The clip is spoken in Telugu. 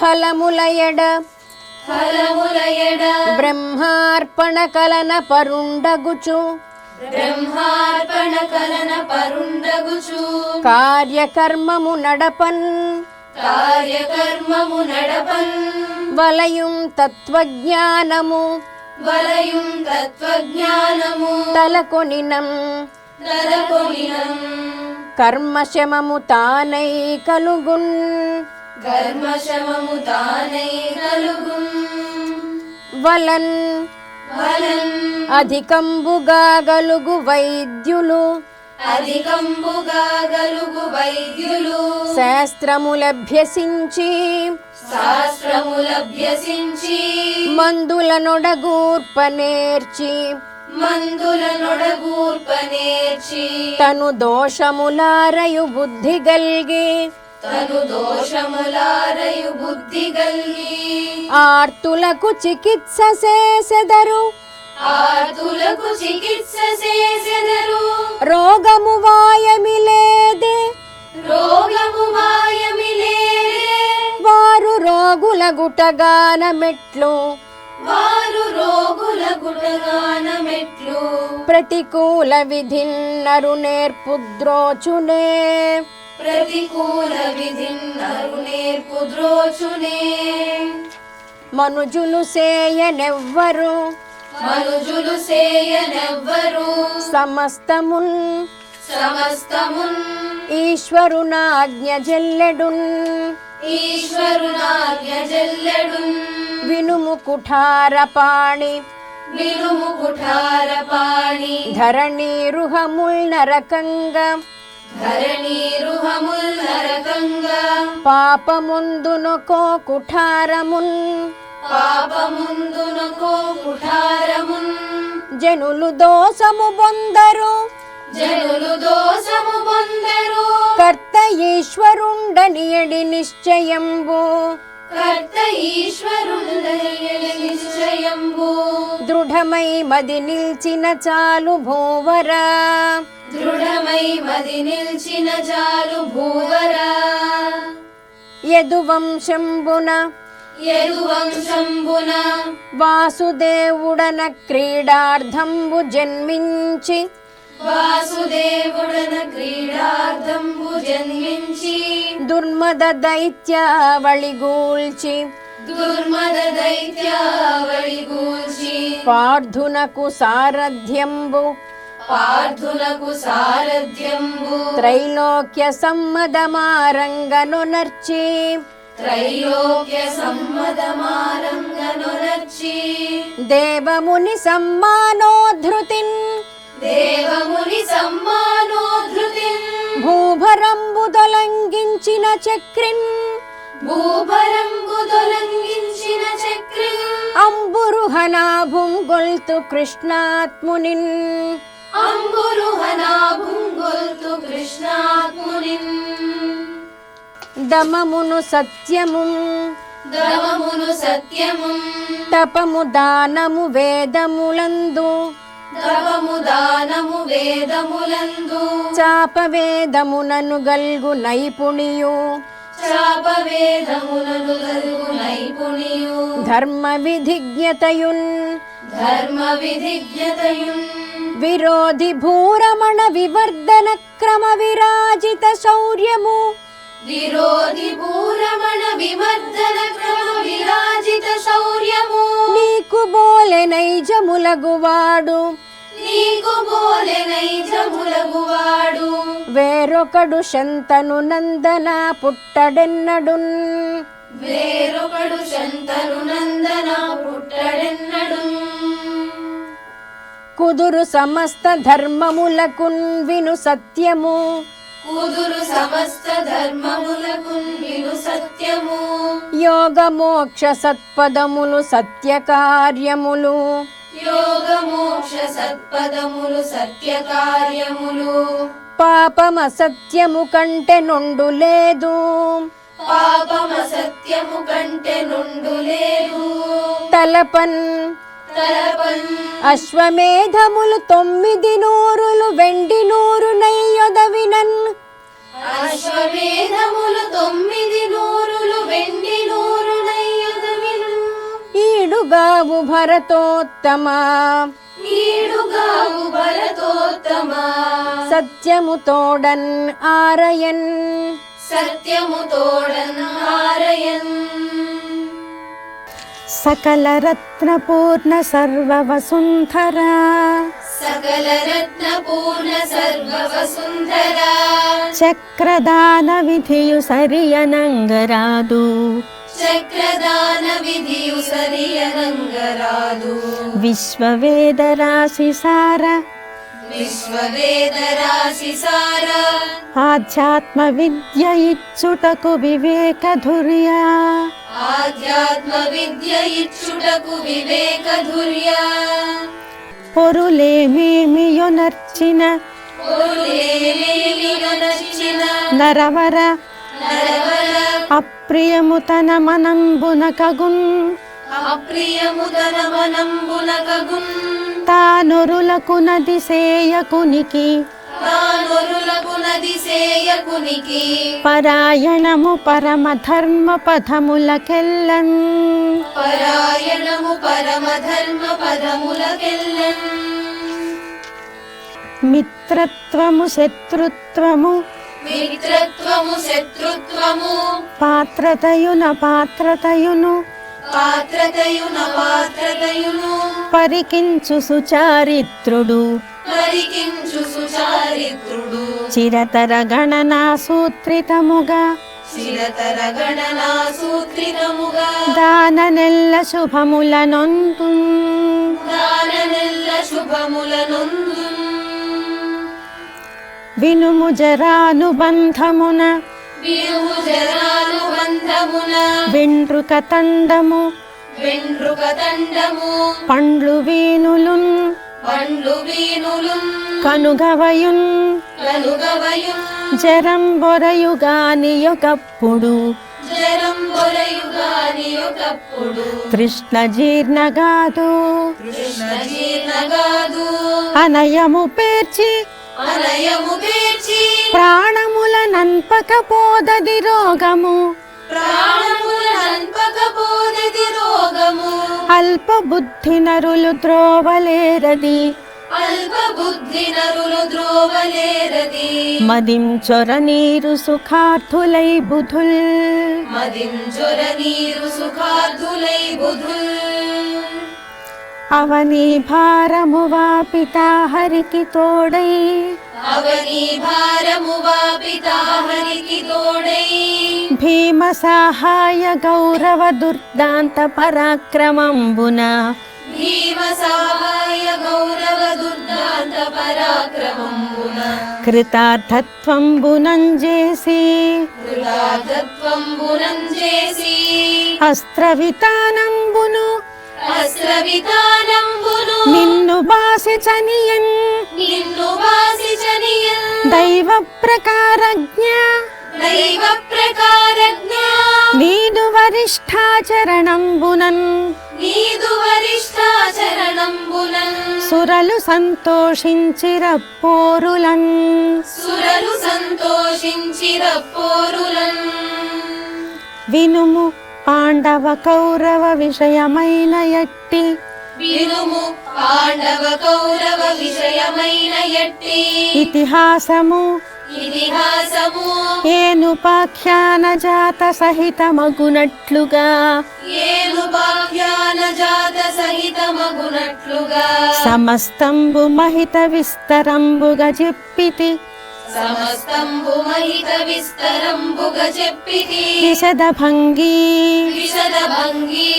ఫలములయడ. ఫలములయడ. బ్రహ్మార్పణ కలన పరుండగుచు. బ్రహ్మార్పణ కలన పరుండగుచు. కార్యకర్మము నడపన్. కార్యకర్మము నడపన్. వలయుం తత్వజ్ఞానము. వలయుం తత్వజ్ఞానము. తలకొనినం. తలకొనినం. కర్మశమము తానై కలుగున్. తానై వలన్ వలన్ అధికంబుగా గలుగు వైద్యులు. అధికంబుగా గలుగు వైద్యులు. శాస్త్రములభ్యసించి శాస్త్రములభ్యసించి మందులనొడగూర్పనేర్చి మందుల నొడగూర్పనేర్చి తను దోషములారయు బుద్ధి గల్గి. తను దోషములారయు బుద్ధి గల్గి ఆర్తులకు చికిత్స చేసెదరు. ఆర్తులకు చికిత్స చేసెదరు. రోగము వాయమి లేదే. రోగము మాయమిలేరే వారు రోగుల గుటగాన మెట్లు. వారు రోగుల గుటగాన మెట్లు. ప్రతికూల విధిన్నరు నేర్పుద్రోచునే. ప్రతికూల విధిన్నరు నేర్పు ద్రోచునే మనుజులు సేయనెవ్వరు? మనుజులు సేయనెవ్వరు? సమస్తమున్ సమస్తమున్ ఈశ్వరునాజ్ఞ జల్లెడున్ ఈశ్వరునాజ్ఞ జల్లెడున్ వినుము కుఠారపాణి వినుము కుఠారపాణి ధరణీరుహముల్ నరకంగా ధరణీరుహముల్ నరకంగా పాపముందునొకో కుఠారమున్. పాపముందునకో కుఠారమున్. జనులు దోషము బొందరు. జనులు దోషము పొందరు కర్త ఈశ్వరుండనియడి నిశ్చయంబు. కర్త ఈశ్వరుండని దృఢమై మది నిల్చిన చాలు భూవరా. దృఢమై మది నిల్చిన చాలు భూవరా. యదువంశంబున యదువంశంబున వాసుదేవుడన క్రీడార్థంబు జన్మించి వాసుదేవుడన క్రీడార్థంబు జన్మించి దుర్మద దైత్యావళిగూల్చి దుర్మద పార్థునకు సారథ్యంబు పార్థులకు సారథ్యంబు త్రైలోక్య సమ్మదమారంగనునర్చి త్రైలోక్య సమ్మతమారంగనురచి దేవముని సమ్మానోధృతిన్ దేవముని సమ్మానోధృతి భూభరంబు తొలంగించిన చక్రిన్ భూభరంబు తొలగించిన చక్రి. అంబురుహనాభుంగొల్తు కృష్ణాత్మునిన్. దమమును సత్యము. దమమును సత్యము. తపము దానము వేదములందు. తపము దానము వేదములందు. చాప వేదమునను గల్గు నైపుణియు. ధర్మ విధిజ్ఞతయున్ ధర్మ విధిజ్ఞతయున్ విరోధి భూరమణ వివర్ధన క్రమ విరాజిత శౌర్యము విరోధి భూరమణ వివర్ధన క్రమ విరాజిత శౌర్యము నీకు బోలె నైజములగువాడు నీకు బోలె నైజములగువాడు. వేరొకడు శంతను నందన పుట్టడెన్నడున్. వేరొకడు శంతను నందన పుట్టడెన్నడు కుదురు సమస్త ధర్మములకున్ విను సత్యము. కుదురు సమస్త ధర్మములకు విను సత్యము. యోగ మోక్ష సత్పదములు సత్య కార్యములు యోగ మోక్ష సత్పదములు సత్య కార్యములు పాపమ సత్యము కంటే నుండు లేదు. పాపమ సత్యము కంటే నుండు లేదు. తలపన్ తలపన్ అశ్వమేధములు తొమ్మిది నూరులు వెండి నూరు నయ్యొదవినన్. భరతోత్తమా? భరతోత్తమా? సత్యము తోడన్ ఆరయన్. సత్యము తోడన్ హారయన్ సకల రత్న పూర్ణ సర్వ వసుంధర చక్రదాన విధియు సరియనంగరాదు విశ్వవేద రాశి సార విశ్వవేద రాశి సార ఆధ్యాత్మ విద్య ఇచ్చుటకు వివేక ధుర్య ఆధ్యాత్మ విద్య ఇచ్చుటకు వివేక ధుర్య పొరులేమేమియునర్చిన నచ్చిన నరవర నరవర అప్రియము తన మనంబున కగున్ అప్రియము తన మనంబున కగున్ తానొరులకు నది సేయకునికి పరాయణము పరమ ధర్మ పథములకెల్లన్ పరాయణము పరమ ధర్మ పదములకెల్లన్ మిత్రత్వము శత్రుత్వము మిత్రత్వము శత్రుత్వము. పాత్రతయున పాత్రతయును. పాత్రతయున పాత్రతయును. పరికించు సుచారిత్రుడు. పరికించు సుచారిత్రుడు. చిరతర గణనా సూత్రితముగా. శిరతర గణనా సూత్రితముగా. దాన నెల్ల శుభముల నొందు దాననెల్ల శుభములనొందు వినుము జరానుబంధమున వినుము జరానుబంధమున తండము తండము పండ్లు వీనులున్ పండ్లు వీనులు కనుగవయున్ కలుగవయున్ జరం బొరయుగాని ఒకప్పుడు తృష్ణ జీర్ణగాదు కృష్ణ జీర్ణగాదు అనయము పేర్చి ప్రాణముల ప్రాణముల నంపకపోనది రోగము. అల్ప బుద్ధి నరులు ద్రోవలేరది అల్ప బుద్ధి నరులు ద్రోవలేరది మదిం చొర నీరు సుఖార్థులై బుధుల్. మదించొర నీరు సుఖార్థులై బుధుల్. అవని భారము వాపితా హరికి తోడై. అవని భారము వాపితా హరికి తోడై. భీమ సహాయ గౌరవ దుర్దాంత పరాక్రమంబున. భీమ సహాయ గౌరవ దుర్దాంత పరాక్రమంబున. కృతార్థత్వంబునంజేసి. కృతార్థత్వంబునం చేసి అస్త్రవితానంబును. నిన్ను బాసి చనియన్ నిన్ను చనియన్ దైవ ప్రకారజ్ఞ దైవ ప్రకారజ్ఞ నీదు వరిష్ఠాచరణంబునన్ నీదు వరిష్టాచరణంబునన్. సురలు సంతోషించిరప్పోరులన్. సురలు సంతోషించిర పోరులన్ వినుము పాండవ కౌరవ విషయమైన ఎట్టి. వినుము పాండవ కౌరవ విషయమైన ఎట్టి. ఇతిహాసము. ఇతిహాసము. ఏనుపాఖ్యాన జాత సహితమగునట్లుగా. ఏను పాఖ్యాన జాత సహితమగునట్లుగా. సమస్తంబు మహిత విస్తరంబుగా చెప్పితి. సమస్తంబు మహిత విస్తరంబుగ చెప్పితి విశద భంగీ విశద భంగీ